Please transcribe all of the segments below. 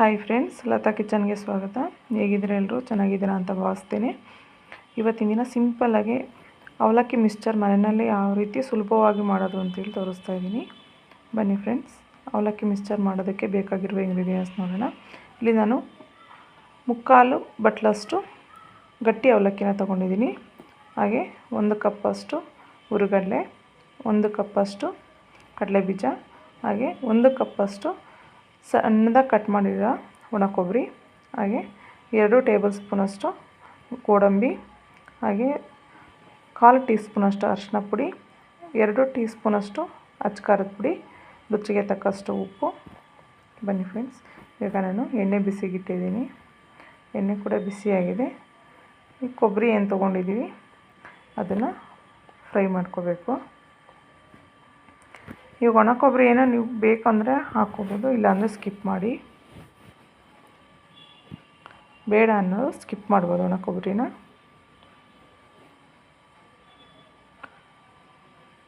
Hi friends Lata ಕಿಚನ್ಗೆ ಸ್ವಾಗತ. ಹೇಗಿದ್ದೀರಾ ಎಲ್ಲರೂ ಚೆನ್ನಾಗಿದ್ದೀರಾ ಅಂತ ಭಾವಿಸ್ತೀನಿ. ಇವತ್ತಿನ ದಿನ ಸಿಂಪಲ್ಲಾಗಿ ಅವಲಕ್ಕಿ ಮಿಕ್ಸ್ಚರ್ ಮನೆಯಲ್ಲಿ ಯಾವ ರೀತಿ ಸುಲಭವಾಗಿ ಮಾಡೋದು ಅಂತೇಳಿ ತೋರಿಸ್ತಾ ಇದ್ದೀನಿ. ಬನ್ನಿ ಫ್ರೆಂಡ್ಸ್ ಅವಲಕ್ಕಿ ಮಿಕ್ಸ್ಚರ್ ಮಾಡೋದಕ್ಕೆ ಬೇಕಾಗಿರುವ ಇಂಗ್ರೀಡಿಯೆಂಟ್ಸ್ ನೋಡೋಣ. ಇಲ್ಲಿ ನಾನು ಮುಕ್ಕಾಲು ಬಟ್ಲಷ್ಟು ಗಟ್ಟಿ ಅವಲಕ್ಕಿನ ತೊಗೊಂಡಿದ್ದೀನಿ. ಹಾಗೆ ಒಂದು ಕಪ್ಪಷ್ಟು ಹುರುಗಡಲೆ ಒಂದು ಕಪ್ಪಷ್ಟು ಕಡಲೆ ಬೀಜ ಹಾಗೆ ಒಂದು ಕಪ್ಪಷ್ಟು ಸಣ್ಣದಾಗಿ ಕಟ್ ಮಾಡಿರೋ ಒಣ ಕೊಬ್ಬರಿ, ಹಾಗೆ ಎರಡು ಟೇಬಲ್ ಸ್ಪೂನಷ್ಟು ಗೋಡಂಬಿ, ಹಾಗೆ ಕಾಲು ಟೀ ಸ್ಪೂನಷ್ಟು ಅರಿಶಿನ ಪುಡಿ, ಎರಡು ಟೀ ಸ್ಪೂನಷ್ಟು ಅಚ್ಕಾರದ ಪುಡಿ, ರುಚಿಗೆ ತಕ್ಕಷ್ಟು ಉಪ್ಪು. ಬನ್ನಿ ಫ್ರೆಂಡ್ಸ್ ಈಗ ನಾನು ಎಣ್ಣೆ ಬಿಸಿಗಿಟ್ಟಿದ್ದೀನಿ. ಎಣ್ಣೆ ಕೂಡ ಬಿಸಿಯಾಗಿದೆ. ಈ ಕೊಬ್ಬರಿ ಏನು ತೊಗೊಂಡಿದ್ದೀವಿ ಅದನ್ನು ಫ್ರೈ ಮಾಡ್ಕೋಬೇಕು. ಈಗ ಒಣ ಕೊಬ್ಬರಿ ಏನೋ ನೀವು ಬೇಕಂದರೆ ಹಾಕ್ಕೋಬೋದು, ಇಲ್ಲಾಂದರೆ ಸ್ಕಿಪ್ ಮಾಡಿ. ಬೇಡ ಅನ್ನೋದು ಸ್ಕಿಪ್ ಮಾಡ್ಬೋದು ಒಣ ಕೊಬ್ಬರಿನ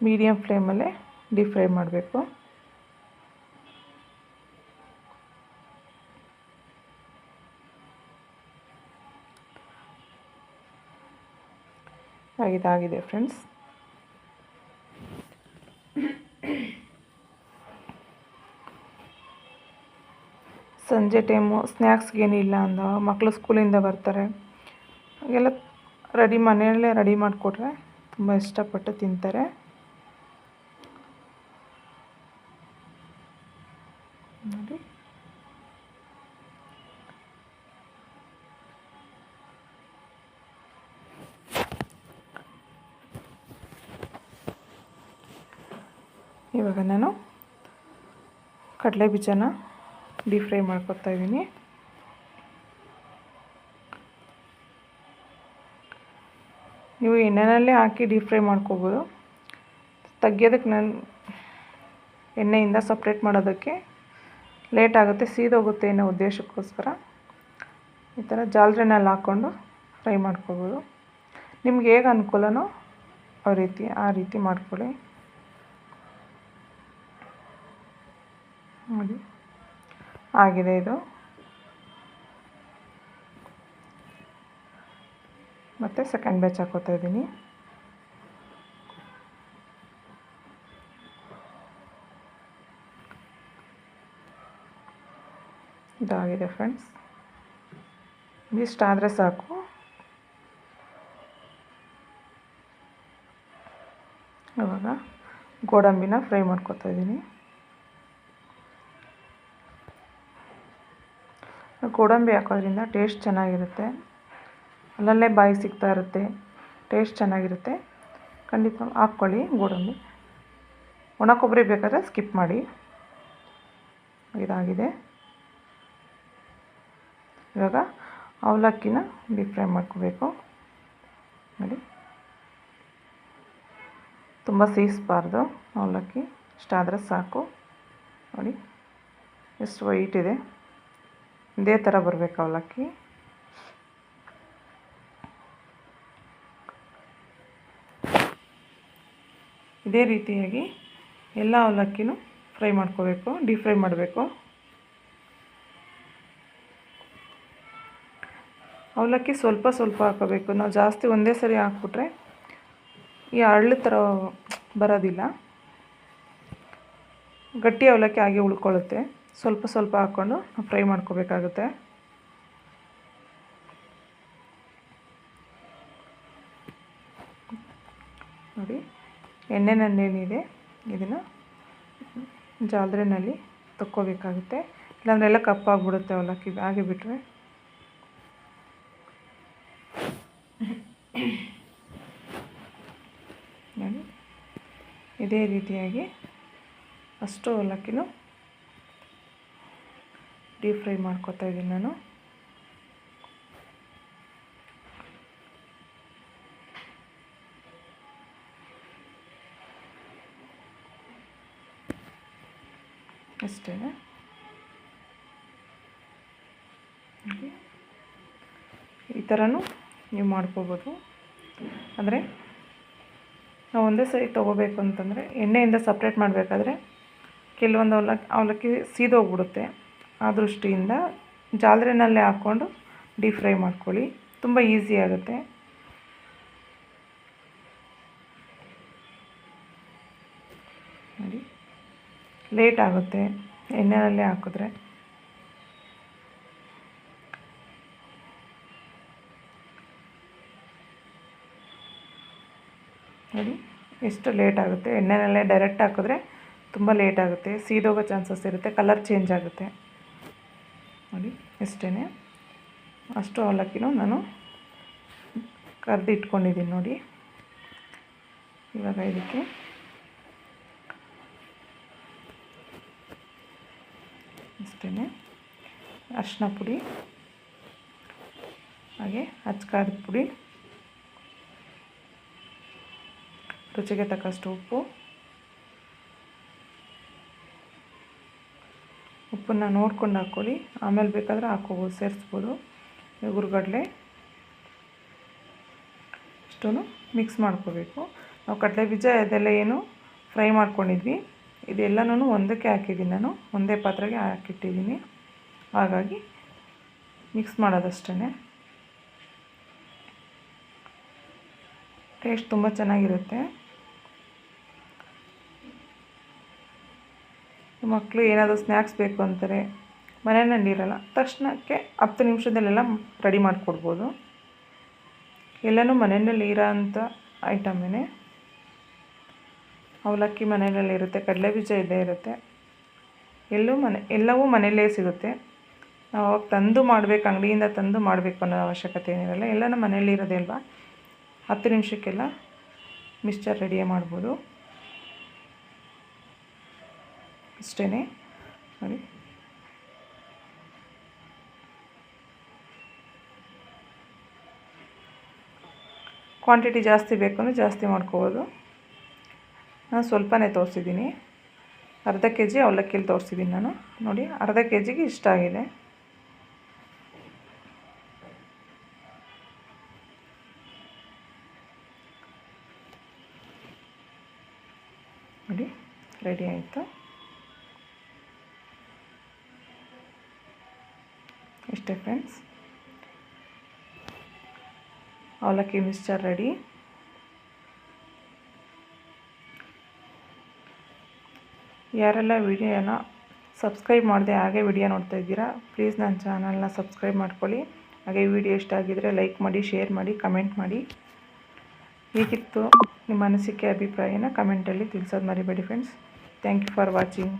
ಮೀಡಿಯಮ್ ಫ್ಲೇಮಲ್ಲೇ ಡೀಪ್ ಫ್ರೈ ಮಾಡಬೇಕು. ಇದಾಗಿದೆ ಫ್ರೆಂಡ್ಸ್ ಸಂಜೆ ಟೈಮು ಸ್ನ್ಯಾಕ್ಸ್ಗೇನಿಲ್ಲ ಅಂದ. ಮಕ್ಕಳು ಸ್ಕೂಲಿಂದ ಬರ್ತಾರೆ. ಎಲ್ಲ ರೆಡಿ ಮನೆಯಲ್ಲೇ ರೆಡಿ ಮಾಡಿಕೊಟ್ರೆ ತುಂಬ ಇಷ್ಟಪಟ್ಟು ತಿಂತಾರೆ. ನೋಡಿ. ಇವಾಗ ನಾನು ಕಡಲೆ ಬೀಜನ ಡೀಪ್ ಫ್ರೈ ಮಾಡ್ಕೊತಾ ಇದ್ದೀನಿ ನೀವು ಎಣ್ಣೆನಲ್ಲೇ ಹಾಕಿ ಡೀಪ್ ಫ್ರೈ ಮಾಡ್ಕೋಬೋದು. ತೆಗಿಯೋದಕ್ಕೆ ನಾನು ಎಣ್ಣೆಯಿಂದ ಸಪ್ರೇಟ್ ಮಾಡೋದಕ್ಕೆ ಲೇಟ್ ಆಗುತ್ತೆ ಸೀದೋಗುತ್ತೆ ಅನ್ನೋ ಉದ್ದೇಶಕ್ಕೋಸ್ಕರ ಈ ಥರ ಜಾಲ್ರಿನಲ್ಲಿ ಹಾಕ್ಕೊಂಡು ಫ್ರೈ ಮಾಡ್ಕೋಬೋದು. ನಿಮ್ಗೆ ಹೇಗೆ ಅನುಕೂಲನೋ ಆ ರೀತಿ ಆ ರೀತಿ ಮಾಡ್ಕೊಳ್ಳಿ. ನೋಡಿ. ಆಗಿದೆ ಇದು. ಮತ್ತು ಸೆಕೆಂಡ್ ಬ್ಯಾಚ್ ಹಾಕೋತಾ ಇದ್ದೀನಿ. ಇದಾಗಿದೆ ಫ್ರೆಂಡ್ಸ್ ಇಷ್ಟಾದರೆ ಸಾಕು. ಇವಾಗ ಗೋಡಂಬಿನ ಫ್ರೈ ಮಾಡ್ಕೋತಾ ಇದ್ದೀನಿ. ಗೋಡಂಬಿ ಹಾಕೋದ್ರಿಂದ ಟೇಸ್ಟ್ ಚೆನ್ನಾಗಿರುತ್ತೆ. ಅಲ್ಲಲ್ಲೇ ಬಾಯಿ ಸಿಗ್ತಾ ಇರುತ್ತೆ. ಟೇಸ್ಟ್ ಚೆನ್ನಾಗಿರುತ್ತೆ. ಖಂಡಿತ ಹಾಕ್ಕೊಳ್ಳಿ ಗೋಡಂಬಿ. ಒಣ ಕೊಬ್ಬರಿ ಬೇಕಾದ್ರೆ ಸ್ಕಿಪ್ ಮಾಡಿ. ಇದಾಗಿದೆ. ಇವಾಗ ಅವಲಕ್ಕಿನ ಡೀಪ್ ಫ್ರೈ ಮಾಡ್ಕೋಬೇಕು. ನೋಡಿ. ತುಂಬ ಸೀಸ್ಬಾರ್ದು ಅವಲಕ್ಕಿ. ಇಷ್ಟಾದರೆ ಸಾಕು. ನೋಡಿ. ಎಷ್ಟು ವೈಟ್ ಇದೆ. ಇದೇ ಥರ ಬರಬೇಕು ಅವಲಕ್ಕಿ. ಇದೇ ರೀತಿಯಾಗಿ ಎಲ್ಲ ಅವಲಕ್ಕಿನೂ ಫ್ರೈ ಮಾಡ್ಕೋಬೇಕು, ಡೀಪ್ ಫ್ರೈ ಮಾಡಬೇಕು. ಅವಲಕ್ಕಿ ಸ್ವಲ್ಪ ಸ್ವಲ್ಪ ಹಾಕೋಬೇಕು. ನಾವು ಜಾಸ್ತಿ ಒಂದೇ ಸರಿ ಹಾಕ್ಬಿಟ್ರೆ ಈ ಅರಳು ಥರ ಬರೋದಿಲ್ಲ. ಗಟ್ಟಿ ಅವಲಕ್ಕಿ ಹಾಗೆ ಉಳ್ಕೊಳ್ಳುತ್ತೆ. ಸ್ವಲ್ಪ ಸ್ವಲ್ಪ ಹಾಕ್ಕೊಂಡು ಫ್ರೈ ಮಾಡ್ಕೋಬೇಕಾಗುತ್ತೆ. ನೋಡಿ, ಎಣ್ಣೆ ನನ್ನೇನಿದೆ, ಇದನ್ನು ಜಾಲ್ದ್ರಿನಲ್ಲಿ ತಕ್ಕೋಬೇಕಾಗುತ್ತೆ. ಇಲ್ಲಾಂದ್ರೆ ಎಲ್ಲ ಕಪ್ಪಾಗ್ಬಿಡುತ್ತೆ ಅವಲಕ್ಕಿ ಹಾಗೆ ಬಿಟ್ಟರೆ ಇದೇ ರೀತಿಯಾಗಿ ಅಷ್ಟು ಅವಲಕ್ಕಿನೂ ಡೀಪ್ ಫ್ರೈ ಮಾಡ್ಕೊತಾ ಇದ್ದೀನಿ ನಾನು. ಅಷ್ಟೇ. ಈ ಥರನೂ ನೀವು ಮಾಡ್ಕೋಬೋದು. ಅಂದರೆ ನಾವು ಒಂದೇ ಸರಿ ತೊಗೋಬೇಕು ಅಂತಂದರೆ ಎಣ್ಣೆಯಿಂದ ಸಪ್ರೇಟ್ ಮಾಡಬೇಕಾದ್ರೆ ಕೆಲವೊಂದು ಅವಲಕ್ಕಿ ಅವಲಕ್ಕಿ ಸೀದೋಗ್ಬಿಡುತ್ತೆ. ಆ ದೃಷ್ಟಿಯಿಂದ ಜಾಲರಿನಲ್ಲೇ ಹಾಕ್ಕೊಂಡು ಡೀಪ್ ಫ್ರೈ ಮಾಡ್ಕೊಳ್ಳಿ. ತುಂಬ ಈಸಿ ಆಗುತ್ತೆ. ನೋಡಿ. ಲೇಟ್ ಆಗುತ್ತೆ. ಎಣ್ಣೆಯಲ್ಲೇ ಹಾಕಿದ್ರೆ. ನೋಡಿ, ಎಷ್ಟು ಲೇಟ್ ಆಗುತ್ತೆ. ಎಣ್ಣೆನಲ್ಲೇ ಡೈರೆಕ್ಟ್ ಹಾಕಿದ್ರೆ ತುಂಬ ಲೇಟ್ ಆಗುತ್ತೆ. ಸೀದೋಗೋ ಚಾನ್ಸಸ್ ಇರುತ್ತೆ. ಕಲರ್ ಚೇಂಜ್ ಆಗುತ್ತೆ. ನೋಡಿ ಇಷ್ಟೇ ಅಷ್ಟು ಅವಲಕ್ಕಿನೂ ನಾನು ಕರೆದು ಇಟ್ಕೊಂಡಿದ್ದೀನಿ ನೋಡಿ. ಇವಾಗ ಇದಕ್ಕೆ ಅಷ್ಟೇ ಅರಿಶಿನ ಪುಡಿ, ಹಾಗೆ ಅಚ್ಚಕಾರದ ಪುಡಿ, ರುಚಿಗೆ ತಕ್ಕಷ್ಟು ಉಪ್ಪು. ಉಪ್ಪನ್ನು ನೋಡ್ಕೊಂಡು ಹಾಕ್ಕೊಳ್ಳಿ. ಆಮೇಲೆ ಬೇಕಾದರೆ ಹಾಕ್ಕೋಬೋದು, ಸೇರಿಸ್ಬೋದು. ಉಗುರುಗಡಲೆ ಇಷ್ಟೂ ಮಿಕ್ಸ್ ಮಾಡ್ಕೋಬೇಕು. ನಾವು ಕಡಲೆ ಬೀಜ ಅದೆಲ್ಲ ಏನು ಫ್ರೈ ಮಾಡ್ಕೊಂಡಿದ್ವಿ. ಇದೆಲ್ಲನೂ ಒಂದಕ್ಕೆ ಹಾಕಿದ್ದೀನಿ ನಾನು. ಒಂದೇ ಪಾತ್ರೆಗೆ ಹಾಕಿಟ್ಟಿದ್ದೀನಿ. ಹಾಗಾಗಿ ಮಿಕ್ಸ್ ಮಾಡೋದಷ್ಟೇ ಟೇಸ್ಟ್ ತುಂಬ ಚೆನ್ನಾಗಿರುತ್ತೆ. ಮಕ್ಕಳು ಏನಾದರೂ ಸ್ನ್ಯಾಕ್ಸ್ ಬೇಕು ಅಂತಾರೆ ಮನೆಯಲ್ಲಿ ಇರಲ್ಲ. ತಕ್ಷಣಕ್ಕೆ ಹತ್ತು ನಿಮಿಷದಲ್ಲೆಲ್ಲ ರೆಡಿ ಮಾಡಿಕೊಡ್ಬೋದು. ಎಲ್ಲನೂ ಮನೆಯಲ್ಲಿ ಇರೋಂಥ ಐಟಮೇ ಅವಲಕ್ಕಿ ಮನೆಯಲ್ಲಿ ಇರುತ್ತೆ, ಕಡಲೆ ಬೀಜ ಇದ್ದೇ ಇರುತ್ತೆ. ಎಲ್ಲೂ ಮನೆ, ಎಲ್ಲವೂ ಮನೆಯಲ್ಲೇ ಸಿಗುತ್ತೆ. ನಾವು ಅವಾಗ ತಂದು ಮಾಡಬೇಕು, ಅಂಗಡಿಯಿಂದ ತಂದು ಮಾಡಬೇಕು ಅನ್ನೋ ಅವಶ್ಯಕತೆ ಏನಿರಲ್ಲ, ಎಲ್ಲನೂ ಮನೆಯಲ್ಲಿ ಇರೋದೇ ಅಲ್ವಾ? ಹತ್ತು ನಿಮಿಷಕ್ಕೆಲ್ಲ ಮಿಕ್ಸ್ಚರ್ ರೆಡಿ ಮಾಡ್ಬೋದು. ಅಷ್ಟೇ ನೋಡಿ. ಕ್ವಾಂಟಿಟಿ ಜಾಸ್ತಿ ಬೇಕು ಅಂದರೆ ಜಾಸ್ತಿ ಮಾಡ್ಕೋಬೋದು. ನಾನು ಸ್ವಲ್ಪನೇ ತೋರಿಸಿದ್ದೀನಿ. ಅರ್ಧ ಕೆ ಜಿ ಅವಲಕ್ಕಿಯಲ್ಲಿ ತೋರಿಸಿದ್ದೀನಿ ನಾನು. ನೋಡಿ, ಅರ್ಧ ಕೆ ಜಿಗೆ ಇಷ್ಟ ಆಗಿದೆ. ನೋಡಿ ರೆಡಿ ಆಯಿತು. ಇಷ್ಟೇ ಫ್ರೆಂಡ್ಸ್ ಅವಲಕ್ಕಿ ಮಿಕ್ಸ್ಚರ್ ರೆಡಿ ಯಾರೆಲ್ಲ ವಿಡಿಯೋನ ಸಬ್ಸ್ಕ್ರೈಬ್ ಮಾಡಿದೆ ಹಾಗೆ ವಿಡಿಯೋ ನೋಡ್ತಾ ಇದ್ದೀರಾ ಪ್ಲೀಸ್ ನನ್ನ ಚಾನಲ್ನ ಸಬ್ಸ್ಕ್ರೈಬ್ ಮಾಡ್ಕೊಳ್ಳಿ. ಹಾಗೆ ವಿಡಿಯೋ ಇಷ್ಟ ಆಗಿದ್ದರೆ ಲೈಕ್ ಮಾಡಿ ಶೇರ್ ಮಾಡಿ ಕಮೆಂಟ್ ಮಾಡಿ. ಹೇಗಿತ್ತು ನಿಮ್ಮ ಅನಿಸಿಕೆ, ಅಭಿಪ್ರಾಯನ ಕಮೆಂಟಲ್ಲಿ ತಿಳಿಸೋದು ಮರಿಬೇಡಿ friends thank you for watching